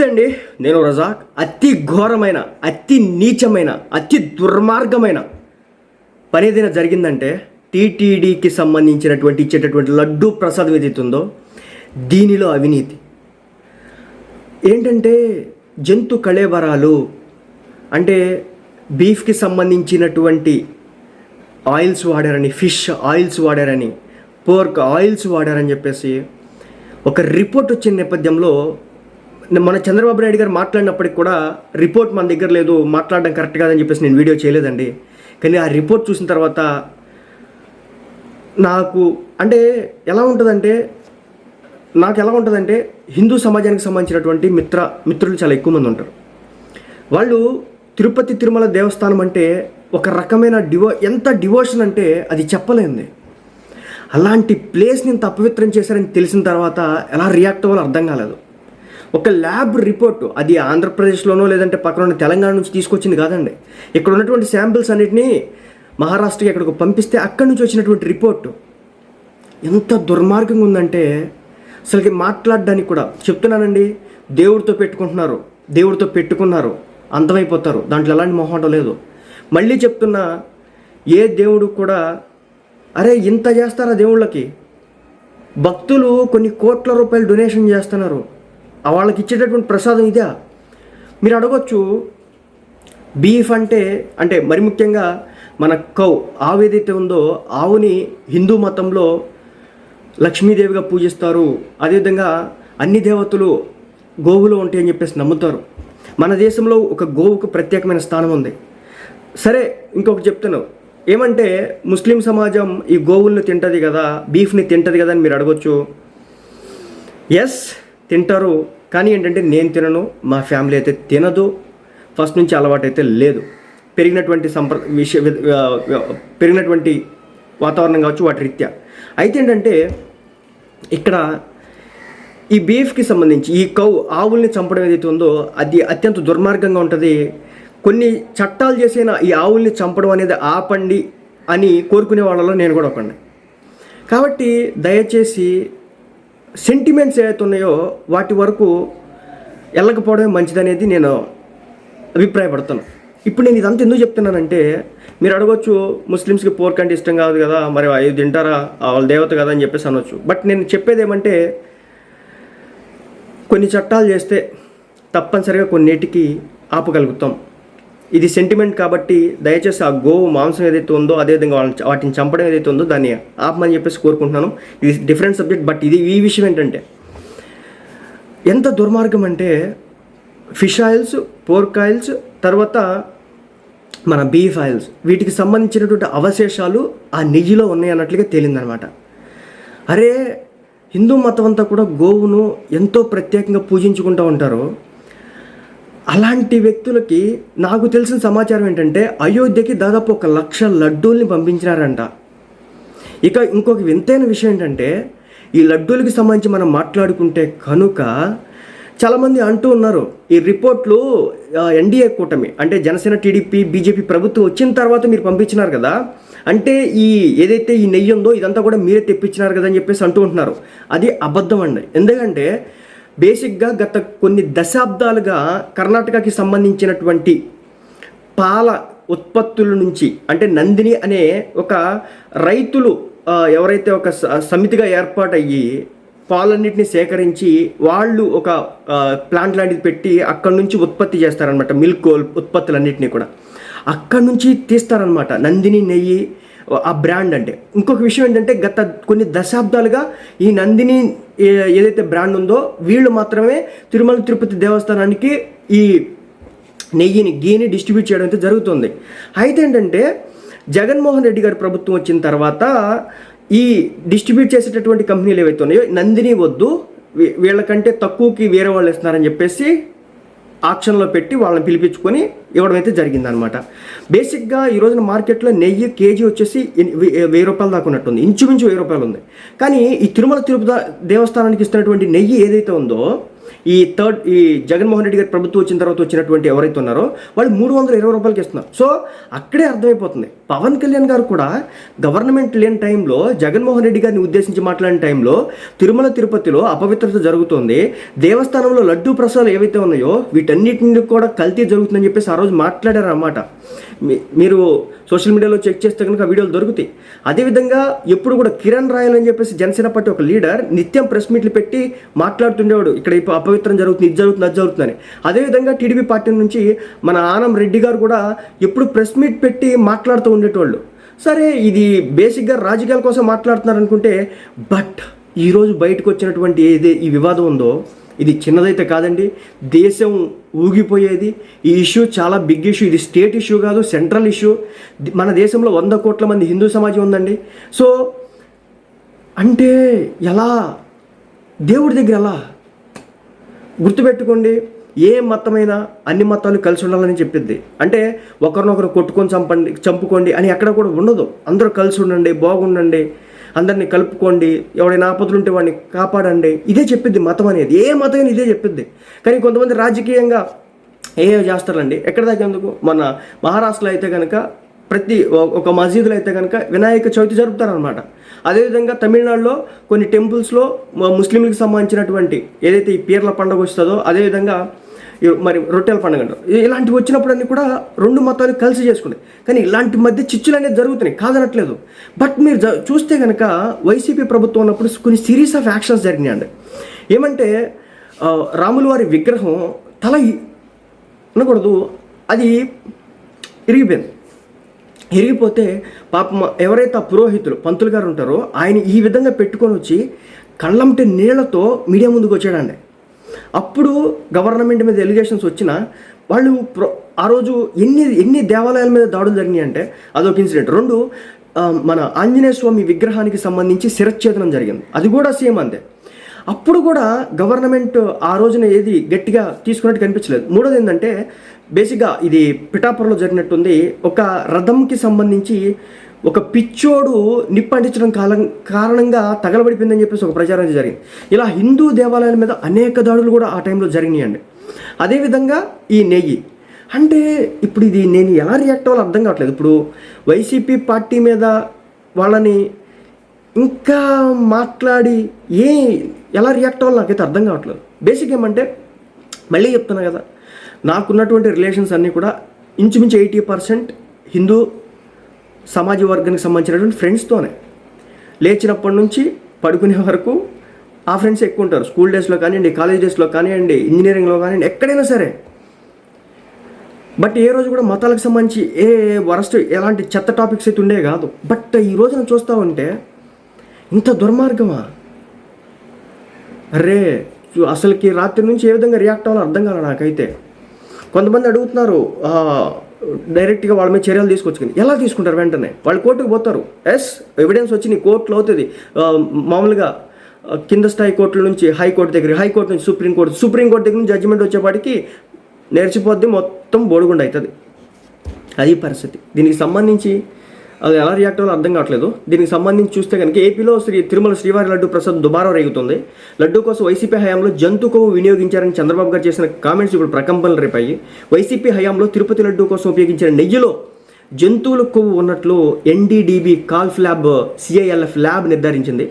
నమస్తే అండి. నేను రజాక్. అతి ఘోరమైన అతి నీచమైన అతి దుర్మార్గమైన పని ఏదైనా జరిగిందంటే టీటీడీకి సంబంధించినటువంటి ఇచ్చేటటువంటి లడ్డూ ప్రసాదం ఏదైతే ఉందో దీనిలో అవినీతి. ఏంటంటే జంతు కళేబరాలు అంటే బీఫ్కి సంబంధించినటువంటి ఆయిల్స్ వాడారని ఫిష్ ఆయిల్స్ వాడారని పోర్క్ ఆయిల్స్ వాడారని చెప్పేసి ఒక రిపోర్ట్ వచ్చిన నేపథ్యంలో మన చంద్రబాబు నాయుడు గారు మాట్లాడినప్పటికి కూడా రిపోర్ట్ మన దగ్గర లేదు మాట్లాడడం కరెక్ట్ కాదని చెప్పేసి నేను వీడియో చేయలేదండి. కానీ ఆ రిపోర్ట్ చూసిన తర్వాత నాకు అంటే ఎలా ఉంటుందంటే నాకు ఎలా ఉంటుందంటే హిందూ సమాజానికి సంబంధించినటువంటి మిత్ర మిత్రులు చాలా ఎక్కువ మంది ఉంటారు. వాళ్ళు తిరుపతి తిరుమల దేవస్థానం అంటే ఒక రకమైన డివో ఎంత డివోషన్ అంటే అది చెప్పలేంది. అలాంటి ప్లేస్ నేను అపవిత్రం చేశారని తెలిసిన తర్వాత ఎలా రియాక్ట్ అవ్వాలో అర్థం కాలేదు. ఒక ల్యాబ్ రిపోర్టు అది ఆంధ్రప్రదేశ్లోనో లేదంటే పక్కన ఉన్న తెలంగాణ నుంచి తీసుకొచ్చింది కాదండి. ఇక్కడ ఉన్నటువంటి శాంపిల్స్ అన్నిటినీ మహారాష్ట్రకి ఎక్కడికి పంపిస్తే అక్కడి నుంచి వచ్చినటువంటి రిపోర్టు. ఎంత దుర్మార్గంగా ఉందంటే అసలుకి మాట్లాడడానికి కూడా చెప్తున్నానండి దేవుడితో పెట్టుకుంటున్నారు దేవుడితో పెట్టుకున్నారు అంతమైపోతారు దాంట్లో ఎలాంటి మొహమాటం లేదు. మళ్ళీ చెప్తున్నా ఏ దేవుడు కూడా అరే ఇంత చేస్తారా దేవుళ్ళకి? భక్తులు కొన్ని కోట్ల రూపాయలు డొనేషన్ చేస్తున్నారు. వాళ్ళకి ఇచ్చేటటువంటి ప్రసాదం ఇదా? మీరు అడగొచ్చు. బీఫ్ అంటే అంటే మరి ముఖ్యంగా మన కౌ ఆవు ఏదైతే ఉందో ఆవుని హిందూ మతంలో లక్ష్మీదేవిగా పూజిస్తారు. అదేవిధంగా అన్ని దేవతలు గోవులో ఉంటాయని చెప్పేసి నమ్ముతారు. మన దేశంలో ఒక గోవుకు ప్రత్యేకమైన స్థానం ఉంది. సరే ఇంకొకటి చెప్తాను ఏమంటే ముస్లిం సమాజం ఈ గోవుల్ని తింటుంది కదా బీఫ్ని తింటుంది కదా అని మీరు అడగొచ్చు. ఎస్ తింటారు. కానీ ఏంటంటే నేను తినను మా ఫ్యామిలీ అయితే తినదు. ఫస్ట్ నుంచి అలవాటు అయితే లేదు. పెరిగినటువంటి సంప్ర విషయ వి- పెరిగినటువంటి వాతావరణం కావచ్చు వాటి రీత్యా. అయితే ఏంటంటే ఇక్కడ ఈ బీఫ్కి సంబంధించి ఈ కౌ ఆవుల్ని చంపడం ఏదైతే ఉందో అది అత్యంత దుర్మార్గంగా ఉంటుంది. కొన్ని చట్టాలు చేసిన ఈ ఆవుల్ని చంపడం అనేది ఆపండి అని కోరుకునే వాళ్ళలో నేను కూడా ఒకడిని. కాబట్టి దయచేసి సెంటిమెంట్స్ ఏవైతే ఉన్నాయో వాటి వరకు వెళ్ళకపోవడమే మంచిదనేది నేను అభిప్రాయపడతాను ఇప్పుడు నేను ఇదంతా ఎందుకు చెప్తున్నానంటే మీరు అడగొచ్చు ముస్లిమ్స్కి పోర్క్ అంటే ఇష్టం కాదు కదా మరి అవి తింటారా వాళ్ళ దేవత కదా అని చెప్పేసి అనొచ్చు. బట్ నేను చెప్పేది ఏమంటే కొన్ని చట్టాలు చేస్తే తప్పనిసరిగా కొన్నిటికి ఆపగలుగుతాం. ఇది సెంటిమెంట్ కాబట్టి దయచేసి ఆ గోవు మాంసం ఏదైతే ఉందో అదేవిధంగా వాళ్ళని వాటిని చంపడం ఏదైతే ఉందో దాన్ని ఆపమని చెప్పేసి కోరుకుంటున్నాను. ఇది డిఫరెంట్ సబ్జెక్ట్ బట్ ఇది ఈ విషయం ఏంటంటే ఎంత దుర్మార్గం అంటే ఫిష్ ఆయిల్స్ పోర్క్ ఆయిల్స్ తర్వాత మన బీఫ్ ఆయిల్స్ వీటికి సంబంధించినటువంటి అవశేషాలు ఆ నెయ్యిలో ఉన్నాయి అన్నట్లుగా తేలిందనమాట. అరే హిందూ మతం అంతా కూడా గోవును ఎంతో ప్రత్యేకంగా పూజించుకుంటూ ఉంటారు. అలాంటి వ్యక్తులకి నాకు తెలిసిన సమాచారం ఏంటంటే అయోధ్యకి దాదాపు ఒక లక్ష లడ్డూల్ని పంపించినారంట. ఇక ఇంకొక వింతైన విషయం ఏంటంటే ఈ లడ్డూలకి సంబంధించి మనం మాట్లాడుకుంటే కనుక చాలామంది అంటూ ఉన్నారు ఈ రిపోర్ట్లు ఎన్డీఏ కూటమి అంటే జనసేన టీడీపీ బీజేపీ ప్రభుత్వం వచ్చిన తర్వాత మీరు పంపించినారు కదా? అంటే ఈ ఏదైతే ఈ నెయ్యి ఉందో ఇదంతా కూడా మీరే తెప్పించినారు కదా అని చెప్పేసి అంటూ ఉంటున్నారు. అది అబద్ధం అండి. ఎందుకంటే బేసిక్గా గత కొన్ని దశాబ్దాలుగా కర్ణాటకకి సంబంధించినటువంటి పాల ఉత్పత్తుల నుంచి అంటే నందిని అనే ఒక రైతులు ఎవరైతే ఒక స- సమితిగా ఏర్పాటయ్యి పాలన్నిటిని సేకరించి వాళ్ళు ఒక ప్లాంట్ లాంటిది పెట్టి అక్కడ నుంచి ఉత్పత్తి చేస్తారనమాట మిల్క్ ఉత్పత్తులన్నింటినీ కూడా. అక్కడ నుంచి తీస్తారనమాట నందిని నెయ్యి ఆ బ్రాండ్ అంటే. ఇంకొక విషయం ఏంటంటే గత కొన్ని దశాబ్దాలుగా ఈ నందిని ఏదైతే బ్రాండ్ ఉందో వీళ్ళు మాత్రమే తిరుమల తిరుపతి దేవస్థానానికి ఈ నెయ్యిని గీని డిస్ట్రిబ్యూట్ చేయడం అయితే జరుగుతుంది. అయితే ఏంటంటే జగన్మోహన్ రెడ్డి గారి ప్రభుత్వం వచ్చిన తర్వాత ఈ డిస్ట్రిబ్యూట్ చేసేటటువంటి కంపెనీలు ఏవైతే ఉన్నాయో నందిని వద్దు వీళ్ళకంటే తక్కువకి వేరే వాళ్ళు ఇస్తున్నారని చెప్పేసి ఆక్షన్లో పెట్టి వాళ్ళని పిలిపించుకొని ఇవ్వడం అయితే జరిగిందనమాట. బేసిక్గా ఈ రోజున మార్కెట్లో నెయ్యి కేజీ వచ్చేసి వెయ్యి రూపాయల దాకా ఉన్నట్టుంది. ఇంచుమించు వెయ్యి రూపాయలు ఉంది. కానీ ఈ తిరుమల తిరుపతి దేవస్థానానికి ఇస్తున్నటువంటి నెయ్యి ఏదైతే ఉందో ఈ థర్డ్ ఈ జగన్మోహన్ రెడ్డి గారి ప్రభుత్వం వచ్చిన తర్వాత వచ్చినటువంటి ఎవరైతే ఉన్నారో వాళ్ళు మూడు వందల ఇరవై రూపాయలకి ఇస్తున్నారు. సో అక్కడే అర్థమైపోతుంది. పవన్ కళ్యాణ్ గారు కూడా గవర్నమెంట్ లేని టైంలో జగన్మోహన్ రెడ్డి గారిని ఉద్దేశించి మాట్లాడిన టైంలో తిరుమల తిరుపతిలో అపవిత్రత జరుగుతోంది. దేవస్థానంలో లడ్డూ ప్రసాదాలు ఏవైతే ఉన్నాయో వీటన్నిటిని కూడా కల్తీ జరుగుతుందని చెప్పేసి ఆ రోజు మాట్లాడారు అన్నమాట మీరు సోషల్ మీడియాలో చెక్ చేస్తే కనుక వీడియోలు దొరుకుతాయి. అదేవిధంగా ఎప్పుడు కూడా కిరణ్ రాయల్ అని చెప్పేసి జనసేన పార్టీ ఒక లీడర్ నిత్యం ప్రెస్ మీట్లు పెట్టి మాట్లాడుతుండేవాడు. ఇక్కడ ఇప్పుడు అపవిత్రం జరుగుతుంది ఇది జరుగుతుంది అది జరుగుతుందని అదేవిధంగా టీడీపీ పార్టీ నుంచి మన ఆనం రెడ్డి గారు కూడా ఎప్పుడు ప్రెస్ మీట్ పెట్టి మాట్లాడుతూ ఉండేటోళ్ళు. సరే ఇది బేసిక్గా రాజకీయాల కోసం మాట్లాడుతున్నారు అనుకుంటే బట్ ఈరోజు బయటకు వచ్చినటువంటి ఏది ఈ వివాదం ఉందో ఇది చిన్నదైతే కాదండి దేశం ఊగిపోయేది. ఈ ఇష్యూ చాలా బిగ్ ఇష్యూ ఇది స్టేట్ ఇష్యూ కాదు సెంట్రల్ ఇష్యూ మన దేశంలో వంద కోట్ల మంది హిందూ సమాజం ఉందండి. సో అంటే ఎలా? దేవుడి దగ్గర ఎలా? గుర్తుపెట్టుకోండి ఏ మతమైనా అన్ని మతాలు కలిసి ఉండాలని చెప్పింది. అంటే ఒకరినొకరు కొట్టుకొని చంపండి చంపుకోండి అని ఎక్కడ కూడా ఉండదు. అందరూ కలిసి ఉండండి బాగుండండి. అందరినీ కలుపుకోండి ఎవడైనా ఆపదలు ఉంటే వాడిని కాపాడండి. ఇదే చెప్పిద్ది మతం అనేది. ఏ మతమైనా ఇదే చెప్పిద్ది కానీ కొంతమంది రాజకీయంగా ఏ చేస్తారండి? ఎక్కడ దాకా ఎందుకు మన మహారాష్ట్రలో అయితే కనుక ప్రతి ఒ- ఒక మసీదులో అయితే కనుక వినాయక చవితి జరుపుతారనమాట అదేవిధంగా తమిళనాడులో కొన్ని టెంపుల్స్లో ముస్లింలకు సంబంధించినటువంటి ఏదైతే ఈ పీర్ల పండుగ వస్తుందో అదేవిధంగా మరి రొట్టెల పండుగ అంటారు. ఇలాంటివి వచ్చినప్పుడన్నీ కూడా రెండు మతాలు కలిసి చేసుకున్నాయి. కానీ ఇలాంటి మధ్య చిచ్చులు అనేది జరుగుతున్నాయి. కాదనట్లేదు. బట్ మీరు జ- చూస్తే కనుక వైసీపీ ప్రభుత్వం ఉన్నప్పుడు కొన్ని సిరీస్ ఆఫ్ యాక్షన్స్ జరిగినాయండి. ఏమంటే ఆ, రాముల వారి విగ్రహం తల అనకూడదు. అది ఇరిగిపోయింది. ఇరిగిపోతే పాపం ఎవరైతే ఆ పురోహితులు పంతులు గారు ఉంటారో ఆయన ఈ విధంగా పెట్టుకొని వచ్చి కళ్ళంటే నీళ్ళతో మీడియా ముందుకు వచ్చాడండి. అప్పుడు గవర్నమెంట్ మీద ఎలిగేషన్స్ వచ్చినా వాళ్ళు ప్రో- ఆ రోజు ఎన్ని ఎన్ని దేవాలయాల మీద దాడులు జరిగినాయి అంటే అదొక ఇన్సిడెంట్ రెండు మన ఆంజనేయ స్వామి విగ్రహానికి సంబంధించి శిరచ్ఛేదనం జరిగింది. అది కూడా సేమ్ అంతే. అప్పుడు కూడా గవర్నమెంట్ ఆ రోజున ఏది గట్టిగా తీసుకున్నట్టు కనిపించలేదు. మూడోది ఏంటంటే బేసిక్గా ఇది పిఠాపురంలో జరిగినట్టుంది. ఒక రథంకి సంబంధించి ఒక పిచ్చోడు నిప్పంటించడం కాలం కారణంగా తగలబడిపోయిందని చెప్పేసి ఒక ప్రచారం జరిగింది. ఇలా హిందూ దేవాలయాల మీద అనేక దాడులు కూడా ఆ టైంలో జరిగినాయండి. అదేవిధంగా ఈ నెయ్యి. అంటే ఇప్పుడు ఇది నేను ఎలా రియాక్ట్ అవ్వాలో అర్థం కావట్లేదు. ఇప్పుడు వైసీపీ పార్టీ మీద వాళ్ళని ఇంకా మాట్లాడి ఏ ఎలా రియాక్ట్ అవ్వాలో నాకైతే అర్థం కావట్లేదు. బేసిక్ ఏమంటే మళ్ళీ చెప్తున్నా కదా నాకున్నటువంటి రిలేషన్స్ అన్నీ కూడా ఇంచుమించు ఎయిటీ పర్సెంట్ హిందూ సమాజ వర్గానికి సంబంధించినటువంటి ఫ్రెండ్స్తోనే లేచినప్పటి నుంచి పడుకునే వరకు ఆ ఫ్రెండ్స్ ఎక్కువ ఉంటారు. స్కూల్ డేస్లో కానివ్వండి కాలేజ్ డేస్లో కానివ్వండి ఇంజనీరింగ్లో కానివ్వండి ఎక్కడైనా సరే. బట్ ఏ రోజు కూడా మతాలకు సంబంధించి ఏ వరస్ట్ ఎలాంటి చెత్త టాపిక్స్ అయితే ఉండే కాదు. బట్ ఈ రోజున చూస్తూ ఉంటే ఇంత దుర్మార్గమా? అరే చూ- అసలుకి రాత్రి నుంచి ఏ విధంగా రియాక్ట్ అవ్వాలో అర్థం కాలే నాకైతే. కొంతమంది అడుగుతున్నారు డైరెక్ట్గా వాళ్ళ మీద చర్యలు తీసుకొచ్చుకుని. ఎలా తీసుకుంటారు వెంటనే? వాళ్ళు కోర్టుకు పోతారు. ఎస్ ఎవిడెన్స్ వచ్చి నీ కోర్టులో అవుతుంది. మామూలుగా కింద స్థాయి కోర్టుల నుంచి హైకోర్టు దగ్గర హైకోర్టు నుంచి సుప్రీంకోర్టు సుప్రీంకోర్టు దగ్గర నుంచి జడ్జిమెంట్ వచ్చేపాటికి నేర్చిపోద్ది మొత్తం బోడుగుండ అవుతుంది అది పరిస్థితి. దీనికి సంబంధించి అది ఎలా రియాక్ట్ అవ్వాలో అర్థం కావట్లేదు. దీనికి సంబంధించి చూస్తే కనుక ఏపీలో శ్రీ తిరుమల శ్రీవారి లడ్డు ప్రసాద్ దుబారా రేగుతుంది. లడ్డు కోసం వైసీపీ హయాంలో జంతు కొవ్వు వినియోగించారని చంద్రబాబు గారు చేసిన కామెంట్స్ ఇప్పుడు ప్రకంపనలు రేపాయి. వైసీపీ హయాంలో తిరుపతి లడ్డు కోసం ఉపయోగించిన నెయ్యిలో జంతువుల కొవ్వు ఉన్నట్లు NDDB CALF lab CILF lab నిర్ధారించింది.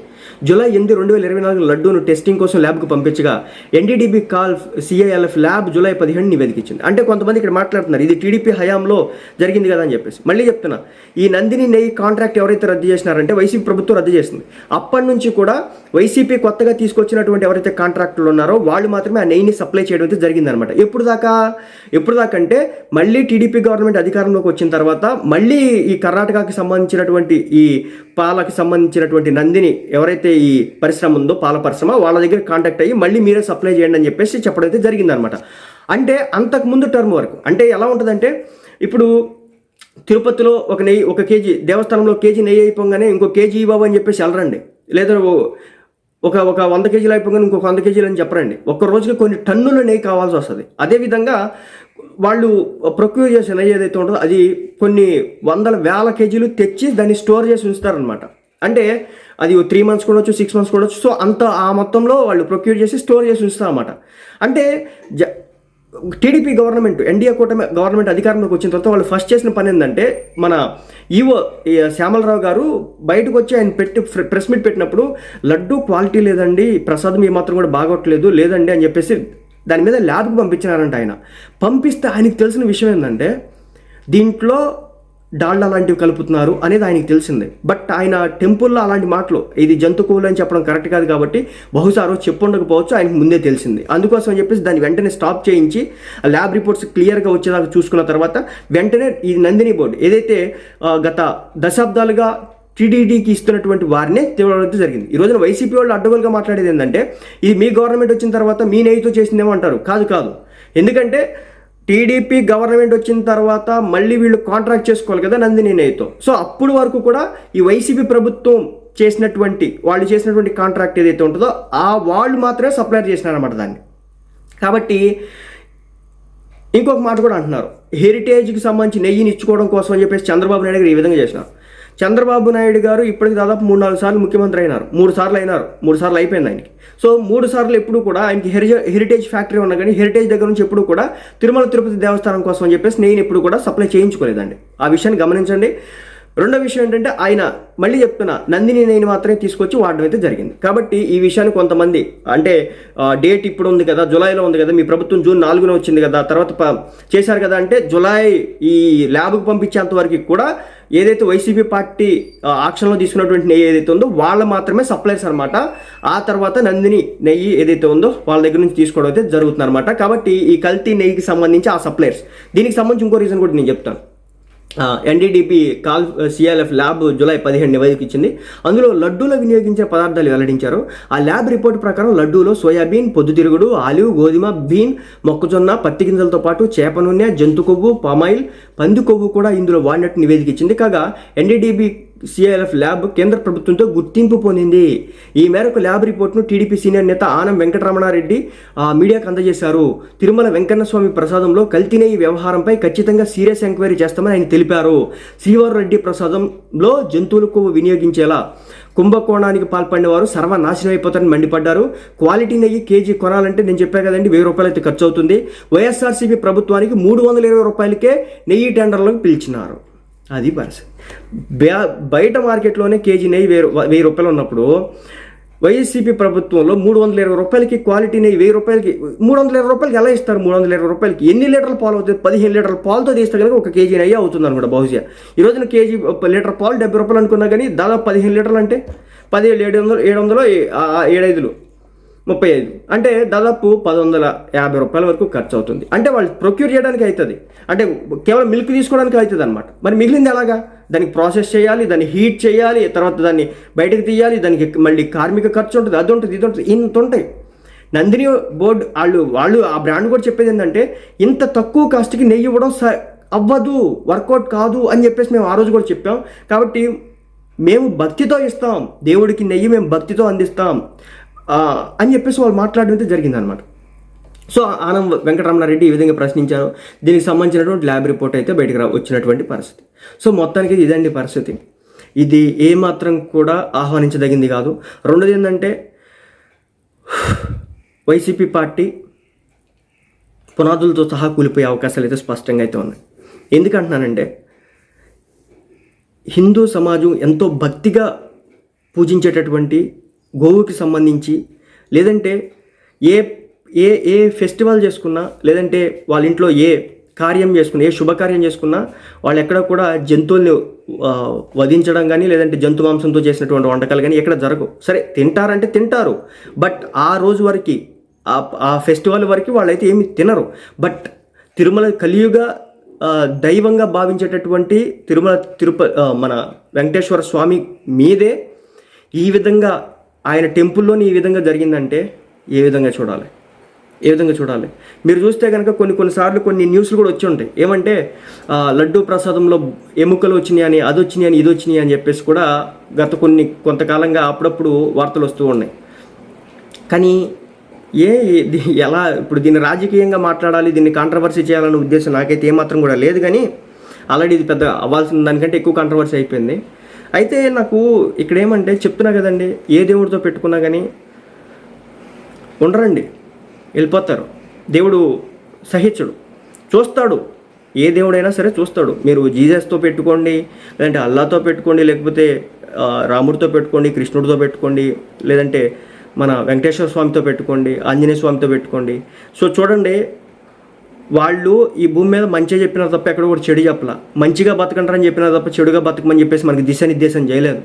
July ఎనిమిది రెండు వేల ఇరవై నాలుగు లడ్డూను టెస్టింగ్ కోసం ల్యాబ్కు పంపించగా ఎన్డీడీబీ కాల్ సిఐఎల్ఎఫ్ ల్యాబ్ జూలై పదిహేను నివేదికించింది అంటే కొంతమంది ఇక్కడ మాట్లాడుతున్నారు ఇది టీడీపీ హయాంలో జరిగింది కదా అని చెప్పేసి. మళ్ళీ చెప్తున్నా ఈ నందిని నెయ్యి కాంట్రాక్ట్ ఎవరైతే రద్దు చేసినారంటే వైసీపీ ప్రభుత్వం రద్దు చేసింది. అప్పటి నుంచి కూడా వైసీపీ కొత్తగా తీసుకొచ్చినటువంటి ఎవరైతే కాంట్రాక్టులు ఉన్నారో వాళ్ళు మాత్రమే ఆ నెయ్యిని సప్లై చేయడం అయితే జరిగిందనమాట ఎప్పుడు దాకా? ఎప్పుడు దాకా అంటే మళ్ళీ టీడీపీ గవర్నమెంట్ అధికారంలోకి వచ్చిన తర్వాత మళ్ళీ ఈ కర్ణాటకకి సంబంధించినటువంటి ఈ పాలకు సంబంధించినటువంటి నందిని ఎవరైతే ఈ పరిశ్రమ ఉందో పాల పరిశ్రమ వాళ్ళ దగ్గర కాంటాక్ట్ అయ్యి మళ్ళీ మీరే సప్లై చేయండి అని చెప్పేసి చెప్పడం అయితే జరిగిందనమాట అంటే అంతకు ముందు టర్మ్ వరకు అంటే ఎలా ఉంటుందంటే ఇప్పుడు తిరుపతిలో ఒక నెయ్యి ఒక కేజీ దేవస్థానంలో కేజీ నెయ్యి అయిపోగానే ఇంకో కేజీ ఇవ్వవు అని చెప్పేసి వెళ్ళరండి. లేదా ఒక ఒక వంద కేజీలు అయిపోగానే ఇంకొక వంద కేజీలు అని చెప్పరండి. ఒక్క రోజుకి కొన్ని టన్నుల నెయ్యి కావాల్సి వస్తుంది. అదేవిధంగా వాళ్ళు ప్రొక్యూర్ చేసే నెయ్యి ఏదైతే ఉంటుందో అది కొన్ని వందల వేల కేజీలు తెచ్చి దాన్ని స్టోర్ చేసి ఉంచుతారనమాట అంటే అది త్రీ మంత్స్ కూడా వచ్చు సిక్స్ మంత్స్ కూడా వచ్చు. సో అంత ఆ మొత్తంలో వాళ్ళు ప్రొక్యూర్ చేసి స్టోర్ చేసి ఉంచుతారన్నమాట. అంటే జ టీడీపీ గవర్నమెంట్ ఎన్డీఏ కూటమి గవర్నమెంట్ అధికారంలోకి వచ్చిన తర్వాత వాళ్ళు ఫస్ట్ చేసిన పని ఏంటంటే మన ఈవో ఈ శ్యామలరావు గారు బయటకు వచ్చి ఆయన పెట్టి ప్రెస్ మీట్ పెట్టినప్పుడు లడ్డు క్వాలిటీ లేదండి ప్రసాదం ఏమాత్రం కూడా బాగోట్లేదు లేదండి అని చెప్పేసి దాని మీద ల్యాబ్కి పంపించినారంట ఆయన. పంపిస్తే ఆయనకి తెలిసిన విషయం ఏంటంటే దీంట్లో డాల్డా లాంటివి కలుపుతున్నారు అనేది ఆయనకి తెలిసిందే. బట్ ఆయన టెంపుల్లో అలాంటి మాటలు ఇది జంతు అని చెప్పడం కరెక్ట్ కాదు కాబట్టి బహుశా ఆ రోజు చెప్పుండకపోవచ్చు ఆయనకు ముందే తెలిసింది. అందుకోసం అని చెప్పేసి దాన్ని వెంటనే స్టాప్ చేయించి ఆ ల్యాబ్ రిపోర్ట్స్ క్లియర్గా వచ్చేదాకా చూసుకున్న తర్వాత వెంటనే ఈ నందిని బోర్డు ఏదైతే గత దశాబ్దాలుగా టీడీడీకి ఇస్తున్నటువంటి వారినే తీవ్రత జరిగింది. ఈ రోజున వైసీపీ వాళ్ళు అడ్డగోలుగా మాట్లాడేది ఏంటంటే ఇది మీ గవర్నమెంట్ వచ్చిన తర్వాత మీ నెయ్యితో చేసిందేమో అంటారు. కాదు కాదు. ఎందుకంటే టీడీపీ గవర్నమెంట్ వచ్చిన తర్వాత మళ్ళీ వీళ్ళు కాంట్రాక్ట్ చేసుకోవాలి కదా నందిని నెయ్యితో సో అప్పుడు వరకు కూడా ఈ వైసీపీ ప్రభుత్వం చేసినటువంటి వాళ్ళు చేసినటువంటి కాంట్రాక్ట్ ఏదైతే ఉంటుందో ఆ వాళ్ళు మాత్రమే సప్లై చేసినారన్నమాట దాన్ని. కాబట్టి ఇంకొక మాట కూడా అంటున్నారు. హెరిటేజ్కి సంబంధించి నెయ్యిని ఇచ్చుకోవడం కోసం అని చెప్పేసి చంద్రబాబు నాయుడు గారు ఈ విధంగా చేసినారు. చంద్రబాబు నాయుడు గారు ఇప్పటికి దాదాపు మూడు నాలుగు సార్లు ముఖ్యమంత్రి అయినారు. మూడు సార్లు అయినారు. మూడు సార్లు అయిపోయింది ఆయనకి. సో మూడు సార్లు ఎప్పుడు కూడా ఆయనకి హెరిజ హెరిటేజ్ ఫ్యాక్టరీ ఉన్నా కానీ హెరిటేజ్ దగ్గర నుంచి ఎప్పుడు కూడా తిరుమల తిరుపతి దేవస్థానం కోసం అని చెప్పేసి నేను ఎప్పుడు కూడా సప్లై చేయించుకోలేదండి. ఆ విషయాన్ని గమనించండి. రెండో విషయం ఏంటంటే ఆయన మళ్ళీ చెప్తున్నా నందిని నేను మాత్రమే తీసుకొచ్చి వాడడం అయితే జరిగింది. కాబట్టి ఈ విషయాన్ని కొంతమంది అంటే డేట్ ఇప్పుడు ఉంది కదా జులైలో ఉంది కదా మీ ప్రభుత్వం జూన్ నాలుగున వచ్చింది కదా తర్వాత చేశారు కదా అంటే జులై ఈ ల్యాబ్కి పంపించేంత వరకు కూడా ఏదైతే వైసీపీ పార్టీ ఆక్షన్లో తీసుకున్నటువంటి నెయ్యి ఏదైతే ఉందో వాళ్ళు మాత్రమే సప్లైర్స్ అనమాట ఆ తర్వాత నందిని నెయ్యి ఏదైతే ఉందో వాళ్ళ దగ్గర నుంచి తీసుకోవడం అయితే జరుగుతుంది అనమాట కాబట్టి ఈ కల్తీ నెయ్యికి సంబంధించి ఆ సప్లైర్స్ దీనికి సంబంధించి ఇంకో రీజన్ కూడా నేను చెప్తాను. ఎన్డీడీపీ కాల్ సిఎల్ఎఫ్ ల్యాబ్ జూలై పదిహేను నివేదిక ఇచ్చింది. అందులో లడ్డూలో వినియోగించే పదార్థాలు వెల్లడించారు. ఆ ల్యాబ్ రిపోర్ట్ ప్రకారం లడ్డూలో సోయాబీన్ పొద్దుతిరుగుడు ఆలివ్ గోధుమ బీన్ మొక్కజొన్న పత్తి గింజలతో పాటు చేప నూనె జంతు కొవ్వు పామాయిల్ పంది కొవ్వు కూడా ఇందులో వాడినట్టు నివేదిక ఇచ్చింది. కాగా ఎన్డీడీబీ సిఐఎఫ్ ల్యాబ్ కేంద్ర ప్రభుత్వంతో గుర్తింపు పొందింది. ఈ మేరకు ల్యాబ్ రిపోర్ట్ను టీడీపీ సీనియర్ నేత ఆనం వెంకటరమణారెడ్డి ఆ, మీడియాకు అందజేశారు. తిరుమల వెంకన్నస్వామి ప్రసాదంలో కల్తీనే ఈ వ్యవహారంపై ఖచ్చితంగా సీరియస్ ఎంక్వైరీ చేస్తామని ఆయన తెలిపారు. శ్రీవారెడ్డి ప్రసాదంలో జంతువుల కొవ్వు వినియోగించేలా కుంభకోణానికి పాల్పడిన వారు సర్వనాశనం అయిపోతారని మండిపడ్డారు. క్వాలిటీ నెయ్యి కేజీ కొనాలంటే నేను చెప్పా కదండి వెయ్యి రూపాయలు అయితే ఖర్చు అవుతుంది వైఎస్ఆర్సీపీ ప్రభుత్వానికి మూడు వందల ఇరవై రూపాయలకే నెయ్యి టెండర్లకు పిలిచినారు. అది పరిస్థితి. బ్యా- బయట మార్కెట్లోనే కేజీ నెయ్యి వెయ్యి వెయ్యి రూపాయలు ఉన్నప్పుడు వైసీపీ ప్రభుత్వంలో మూడు వందల ఇరవై రూపాయలకి క్వాలిటీ నెయ్యి వెయ్యి రూపాయలకి మూడు వందల ఇరవై రూపాయలకి ఎలా ఇస్తారు మూడు వందల ఇరవై రూపాయలకి? ఎన్ని లీటర్ల పాలు అవుతుంది? పదిహేను లీటర్ల పాలతో తీస్తే కనుక ఒక కేజీ నెయ్యి అవుతుంది అనమాట బహుశా. ఈ రోజున కేజీ ఒక లీటర్ పాలు డెబ్బై రూపాయలు అనుకున్నా కానీ దాదాపు పదిహేను లీటర్లు అంటే పదిహేడు ఏడు వందలు ఏడు వందలు ఏడైదులు ముప్పై ఐదు. అంటే దాదాపు పది వందల యాభై రూపాయల వరకు ఖర్చు అవుతుంది అంటే వాళ్ళు ప్రొక్యూర్ చేయడానికి అవుతుంది. అంటే కేవలం మిల్క్ తీసుకోవడానికి అవుతుంది అనమాట మరి మిగిలింది ఎలాగా? దానికి ప్రాసెస్ చేయాలి దాన్ని హీట్ చేయాలి తర్వాత దాన్ని బయటకు తీయాలి దానికి మళ్ళీ కార్మిక ఖర్చు ఉంటుంది అది ఉంటుంది ఇది ఉంటుంది ఇంత ఉంటాయి. నందిని బోర్డు వాళ్ళు వాళ్ళు ఆ బ్రాండ్ కూడా చెప్పేది ఏంటంటే ఇంత తక్కువ కాస్ట్కి నెయ్యి ఇవ్వడం స అవ్వదు వర్కౌట్ కాదు అని చెప్పేసి మేము ఆ రోజు కూడా చెప్పాం. కాబట్టి మేము భక్తితో ఇస్తాం. దేవుడికి నెయ్యి మేము భక్తితో అందిస్తాం. అని చెప్పేసి వాళ్ళు మాట్లాడడం అయితే జరిగిందనమాట సో ఆనం వెంకటరమణారెడ్డి ఈ విధంగా ప్రశ్నించారు. దీనికి సంబంధించినటువంటి ల్యాబ్ రిపోర్ట్ అయితే బయటకు రా వచ్చినటువంటి పరిస్థితి. సో మొత్తానికి ఇది ఇదండి పరిస్థితి. ఇది ఏమాత్రం కూడా ఆహ్వానించదగింది కాదు. రెండోది ఏంటంటే వైసీపీ పార్టీ పునాదులతో సహా కూలిపోయే అవకాశాలు అయితే స్పష్టంగా అయితే ఉన్నాయి. ఎందుకంటున్నానంటే హిందూ సమాజం ఎంతో భక్తిగా పూజించేటటువంటి గోవుకి సంబంధించి లేదంటే ఏ ఏ ఏ ఫెస్టివల్ చేసుకున్నా లేదంటే వాళ్ళ ఇంట్లో ఏ కార్యం చేసుకున్నా ఏ శుభకార్యం చేసుకున్నా వాళ్ళు ఎక్కడ కూడా జంతువుల్ని వధించడం కానీ లేదంటే జంతు మాంసంతో చేసినటువంటి వంటకాలు కానీ ఎక్కడ జరగవు. సరే తింటారంటే తింటారు. బట్ ఆ రోజు వరకు ఆ ఆ ఫెస్టివల్ వరకు వాళ్ళైతే ఏమి తినరు. బట్ తిరుమల కలియుగ దైవంగా భావించేటటువంటి తిరుమల తిరుప మన వెంకటేశ్వర స్వామి మీదే ఈ విధంగా ఆయన టెంపుల్లోని ఈ విధంగా జరిగిందంటే ఏ విధంగా చూడాలి? ఏ విధంగా చూడాలి? మీరు చూస్తే కనుక కొన్ని కొన్నిసార్లు కొన్ని న్యూస్లు కూడా వచ్చి ఉంటాయి. ఏమంటే లడ్డూ ప్రసాదంలో ఎముకలు వచ్చినాయి అని అది వచ్చినాయి అని ఇది వచ్చినాయి అని చెప్పేసి కూడా గత కొన్ని కొంతకాలంగా అప్పుడప్పుడు వార్తలు వస్తూ ఉన్నాయి. కానీ ఏ ఎలా ఇప్పుడు దీన్ని రాజకీయంగా మాట్లాడాలి దీన్ని కాంట్రవర్సీ చేయాలనే ఉద్దేశం నాకైతే ఏమాత్రం కూడా లేదు. కానీ ఆల్రెడీ ఇది పెద్ద అవ్వాల్సిన దానికంటే ఎక్కువ కాంట్రవర్సీ అయిపోయింది. అయితే నాకు ఇక్కడ ఏమంటే చెప్తున్నా కదండి ఏ దేవుడితో పెట్టుకున్నా కానీ ఉండరండి వెళ్ళిపోతారు. దేవుడు సహించడు. చూస్తాడు. ఏ దేవుడైనా సరే చూస్తాడు. మీరు జీజస్తో పెట్టుకోండి లేదంటే అల్లాతో పెట్టుకోండి లేకపోతే రాముడితో పెట్టుకోండి కృష్ణుడితో పెట్టుకోండి లేదంటే మన వెంకటేశ్వర స్వామితో పెట్టుకోండి ఆంజనేయ స్వామితో పెట్టుకోండి. సో చూడండి వాళ్ళు ఈ భూమి మీద మంచిగా చెప్పినారు తప్ప ఎక్కడ కూడా చెడు చెప్పలా. మంచిగా బతకంటారని చెప్పినారు తప్ప చెడుగా బతకమని చెప్పేసి మనకి దిశానిర్దేశం చేయలేదు.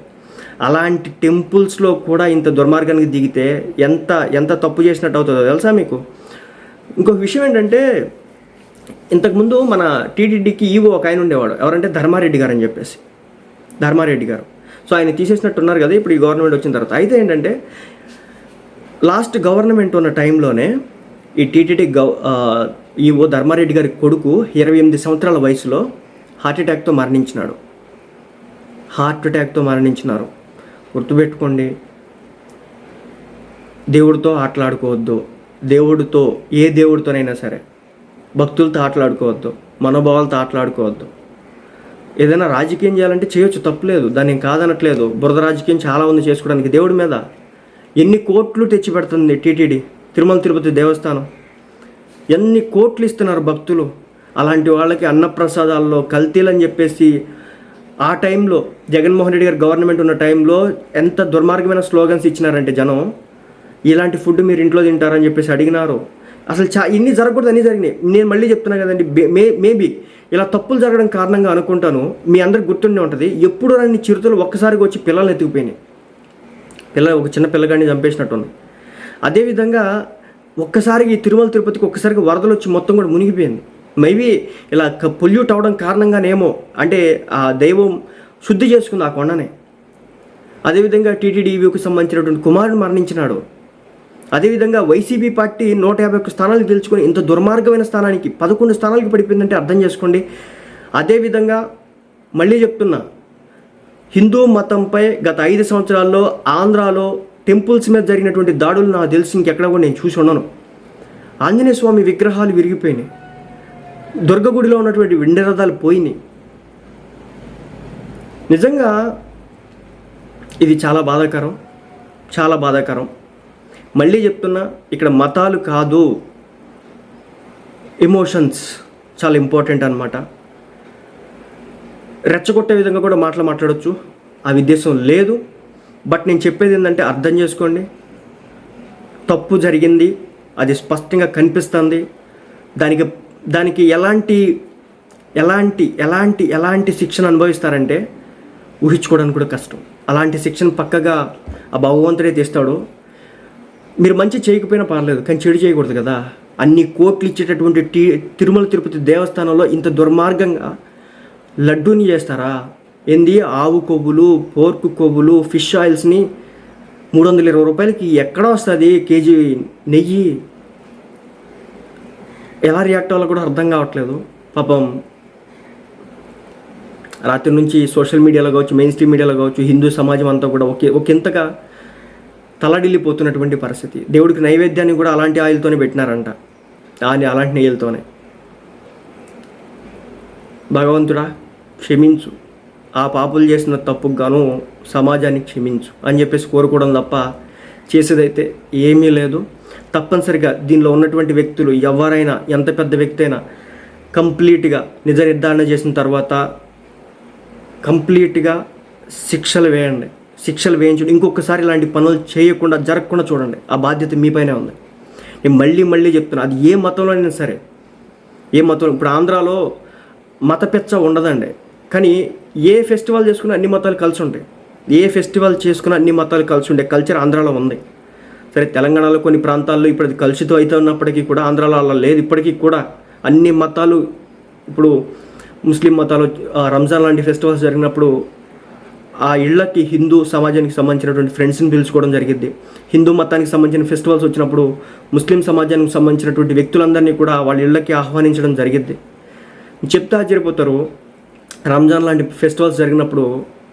అలాంటి టెంపుల్స్లో కూడా ఇంత దుర్మార్గానికి దిగితే ఎంత ఎంత తప్పు చేసినట్టు అవుతుందో తెలుసా మీకు? ఇంకొక విషయం ఏంటంటే ఇంతకుముందు మన టీటీడీకి ఈవో ఒక ఆయన ఉండేవాడు. ఎవరంటే ధర్మారెడ్డి గారు అని చెప్పేసి. ధర్మారెడ్డి గారు. సో ఆయన తీసేసినట్టు ఉన్నారు కదా ఇప్పుడు ఈ గవర్నమెంట్ వచ్చిన తర్వాత. అయితే ఏంటంటే లాస్ట్ గవర్నమెంట్ ఉన్న టైంలోనే ఈ టీటీడీ గౌ ఈవో ధర్మారెడ్డి గారి కొడుకు ఇరవై ఎనిమిది సంవత్సరాల వయసులో హార్ట్ అటాక్తో మరణించినాడు. హార్ట్ అటాక్తో మరణించినారు. గుర్తుపెట్టుకోండి దేవుడితో ఆటలాడుకోవద్దు. దేవుడితో ఏ దేవుడితోనైనా సరే భక్తులతో ఆటలాడుకోవద్దు మనోభావాలతో ఆటలాడుకోవద్దు. ఏదైనా రాజకీయం చేయాలంటే చేయొచ్చు తప్పులేదు దాన్ని కాదనట్లేదు. బురద రాజకీయం చాలా ఉంది చేసుకోవడానికి దేవుడి మీద. ఎన్ని కోట్లు తెచ్చి పెడుతుంది టీటీడీ? తిరుమల తిరుపతి దేవస్థానం. ఎన్ని కోట్లు ఇస్తున్నారు భక్తులు. అలాంటి వాళ్ళకి అన్నప్రసాదాల్లో కల్తీలని చెప్పేసి ఆ టైంలో జగన్మోహన్ రెడ్డి గారు గవర్నమెంట్ ఉన్న టైంలో ఎంత దుర్మార్గమైన స్లోగన్స్ ఇచ్చినారంటే జనం. ఇలాంటి ఫుడ్ మీరు ఇంట్లో తింటారని చెప్పేసి అడిగినారు. అసలు చా ఇన్ని జరగకూడదు అన్నీ జరిగినాయి. నేను మళ్ళీ చెప్తున్నా కదండి మే మేబీ ఇలా తప్పులు జరగడం కారణంగా అనుకుంటాను. మీ అందరికి గుర్తుండే ఉంటుంది ఎప్పుడు రాని చిరుతలు ఒక్కసారిగా వచ్చి పిల్లల్ని ఎత్తుకుపోయినాయి. పిల్ల ఒక చిన్న పిల్లగాడిని చంపేసినట్టుంది. అదేవిధంగా ఒక్కసారికి ఈ తిరుమల తిరుపతికి ఒక్కసారికి వరదలు వచ్చి మొత్తం కూడా మునిగిపోయింది. మేబీ ఇలా పొల్యూట్ అవడం కారణంగానేమో అంటే ఆ దైవం శుద్ధి చేసుకుంది ఆ కొండనే. అదేవిధంగా టీటీడీవీకి సంబంధించినటువంటి కుమారుడు మరణించినాడు. అదేవిధంగా వైసీపీ పార్టీ నూట యాభై ఒక్క స్థానాలు గెలుచుకొని ఇంత దుర్మార్గమైన స్థానానికి పదకొండు స్థానాలకి పడిపోయిందంటే అర్థం చేసుకోండి. అదేవిధంగా మళ్ళీ చెప్తున్నా. హిందూ మతంపై గత ఐదు సంవత్సరాల్లో ఆంధ్రాలో టెంపుల్స్ మీద జరిగినటువంటి దాడులు నాకు తెలిసి ఇంకెక్కడ కూడా నేను చూసి ఉన్నాను ఆంజనేయ స్వామి విగ్రహాలు విరిగిపోయినాయి. దుర్గగుడిలో ఉన్నటువంటి వెండి రథాలు పోయినాయి. నిజంగా ఇది చాలా బాధాకరం చాలా బాధాకరం. మళ్ళీ చెప్తున్నా ఇక్కడ మతాలు కాదు. ఎమోషన్స్ చాలా ఇంపార్టెంట్ అనమాట రెచ్చగొట్టే విధంగా కూడా మాటలు మాట్లాడచ్చు. ఆ ఉద్దేశం లేదు. బట్ నేను చెప్పేది ఏంటంటే అర్థం చేసుకోండి. తప్పు జరిగింది అది స్పష్టంగా కనిపిస్తుంది. దానికి దానికి ఎలాంటి ఎలాంటి ఎలాంటి ఎలాంటి శిక్షణ అనుభవిస్తారంటే ఊహించుకోవడానికి కూడా కష్టం. అలాంటి శిక్షణ పక్కగా ఆ భగవంతుడే తీస్తాడు. మీరు మంచి చేయకపోయినా పర్లేదు కానీ చెడు చేయకూడదు కదా. అన్ని కోట్లు ఇచ్చేటటువంటి టీ తిరుమల తిరుపతి దేవస్థానంలో ఇంత దుర్మార్గంగా లడ్డూని చేస్తారా? ఏంది? ఆవు కొవ్వులు పోర్కు కొవ్వులు ఫిష్ ఆయిల్స్ని మూడు వందల ఇరవై రూపాయలకి ఎక్కడ వస్తుంది? కేజీ నెయ్యి? ఎలా రియాక్ట్ అవ్వాలో కూడా అర్థం కావట్లేదు. పాపం రాత్రి నుంచి సోషల్ మీడియాలో కావచ్చు మెయిన్ స్ట్రీమ్ మీడియాలో కావచ్చు హిందూ సమాజం అంతా కూడా ఒకే ఒకంతగా తలడిల్లిపోతున్నటువంటి పరిస్థితి. దేవుడికి నైవేద్యాన్ని కూడా అలాంటి ఆయిల్తోనే పెట్టినారంట. అని అలాంటి నెయ్యిలతోనే. భగవంతుడా క్షమించు. ఆ పాపులు చేసిన తప్పుకు గాను సమాజాన్ని క్షమించు అని చెప్పేసి కోరుకోవడం తప్ప చేసేదైతే ఏమీ లేదు. తప్పనిసరిగా దీనిలో ఉన్నటువంటి వ్యక్తులు ఎవరైనా ఎంత పెద్ద వ్యక్తి అయినా కంప్లీట్గా నిజ నిర్ధారణ చేసిన తర్వాత కంప్లీట్గా శిక్షలు వేయండి. శిక్షలు వేయించండి. ఇంకొకసారి ఇలాంటి పనులు చేయకుండా జరగకుండా చూడండి. ఆ బాధ్యత మీపైనే ఉంది. నేను మళ్ళీ మళ్ళీ చెప్తున్నా అది ఏ మతంలో అయినా సరే ఏ మతం ఇప్పుడు ఆంధ్రాలో మతపెచ్చ ఉండదండి. కానీ ఏ ఫెస్టివల్ చేసుకున్న అన్ని మతాలు కలిసి ఉంటాయి ఏ ఫెస్టివల్ చేసుకున్న అన్ని మతాలు కలిసి ఉండే కల్చర్ ఆంధ్రాలో ఉంది. సరే తెలంగాణలో కొన్ని ప్రాంతాల్లో ఇప్పుడు అది కలుషితం అయితే ఉన్నప్పటికీ కూడా ఆంధ్రాలో అలా లేదు. ఇప్పటికీ కూడా అన్ని మతాలు ఇప్పుడు ముస్లిం మతాలు ఆ, రంజాన్ లాంటి ఫెస్టివల్స్ జరిగినప్పుడు ఆ ఇళ్ళకి హిందూ సమాజానికి సంబంధించినటువంటి ఫ్రెండ్స్ని పిలుచుకోవడం జరిగింది హిందూ మతానికి సంబంధించిన ఫెస్టివల్స్ వచ్చినప్పుడు ముస్లిం సమాజానికి సంబంధించినటువంటి వ్యక్తులందరినీ కూడా వాళ్ళ ఇళ్ళకి ఆహ్వానించడం జరిగింది చెప్తే ఆశ్చర్యపోతారు. రంజాన్ లాంటి ఫెస్టివల్స్ జరిగినప్పుడు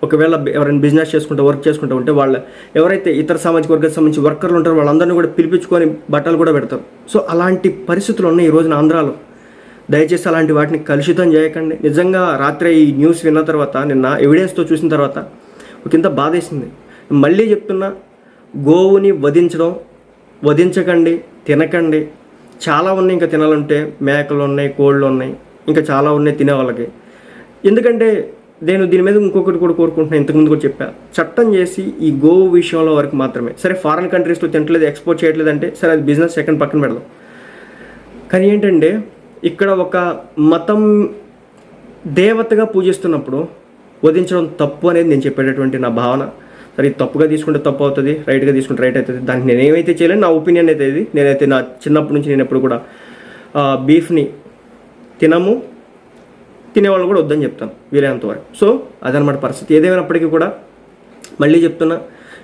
ఒకవేళ ఎవరైనా బిజినెస్ చేసుకుంటూ వర్క్ చేసుకుంటూ ఉంటే వాళ్ళు ఎవరైతే ఇతర సామాజిక వర్గానికి సంబంధించి వర్కర్లు ఉంటారో వాళ్ళందరినీ కూడా పిలిపించుకొని బట్టలు కూడా పెడతారు. సో అలాంటి పరిస్థితులు ఉన్నాయి ఈ రోజున ఆంధ్రాలో. దయచేసి అలాంటి వాటిని కలుషితం చేయకండి. నిజంగా రాత్రి ఈ న్యూస్ విన్న తర్వాత నిన్న ఎవిడెన్స్తో చూసిన తర్వాత ఒక ఇంత బాధేసింది. మళ్ళీ చెప్తున్నా గోవుని వధించడం వధించకండి తినకండి. చాలా ఉన్నాయి ఇంకా తినాలంటే మేకలు ఉన్నాయి కోళ్ళు ఉన్నాయి ఇంకా చాలా ఉన్నాయి తినే వాళ్ళకి ఎందుకంటే నేను దీని మీద ఇంకొకటి కూడా కోరుకుంటున్నాను ఇంతకుముందు కూడా చెప్పా. చట్టం చేసి ఈ గోవు విషయంలో వరకు మాత్రమే. సరే ఫారిన్ కంట్రీస్లో తింటలేదు ఎక్స్పోర్ట్ చేయట్లేదు అంటే సరే అది బిజినెస్ సెకండ్ పక్కన పెడదాం. కానీ ఏంటంటే ఇక్కడ ఒక మతం దేవతగా పూజిస్తున్నప్పుడు వధించడం తప్పు అనేది నేను చెప్పేటటువంటి నా భావన. సరే తప్పుగా తీసుకుంటే తప్పు అవుతుంది రైట్గా తీసుకుంటే రైట్ అవుతుంది. దానికి నేను ఏమైతే చేయలేను నా ఒపీనియన్ అయితే ఇది. నేనైతే నా చిన్నప్పటి నుంచి నేను ఎప్పుడు కూడా బీఫ్ని తినము తినేవాళ్ళు కూడా వద్దని చెప్తాను వీలైనంత వరకు సో అదనమాట పరిస్థితి. ఏదేమైనప్పటికీ కూడా మళ్ళీ చెప్తున్నా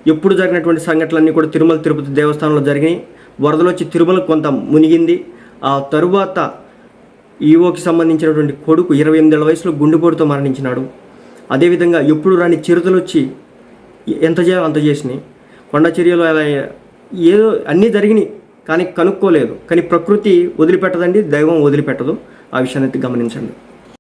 ఎప్పుడు జరిగినటువంటి సంఘటనలన్నీ కూడా తిరుమల తిరుపతి దేవస్థానంలో జరిగినాయి. వరదలు వచ్చి తిరుమల కొంత మునిగింది. ఆ తరువాత ఈవోకి సంబంధించినటువంటి కొడుకు ఇరవై ఎనిమిదేళ్ళ వయసులో గుండెపోటుతో మరణించినాడు. అదేవిధంగా ఎప్పుడు రాని చిరుతలు వచ్చి ఎంత చేయాలో అంత చేసినాయి. కొండచర్యలు అలా ఏదో అన్నీ జరిగినాయి కానీ కనుక్కోలేదు. కానీ ప్రకృతి వదిలిపెట్టదండి దైవం వదిలిపెట్టదు. ఆ విషయాన్ని గమనించండి.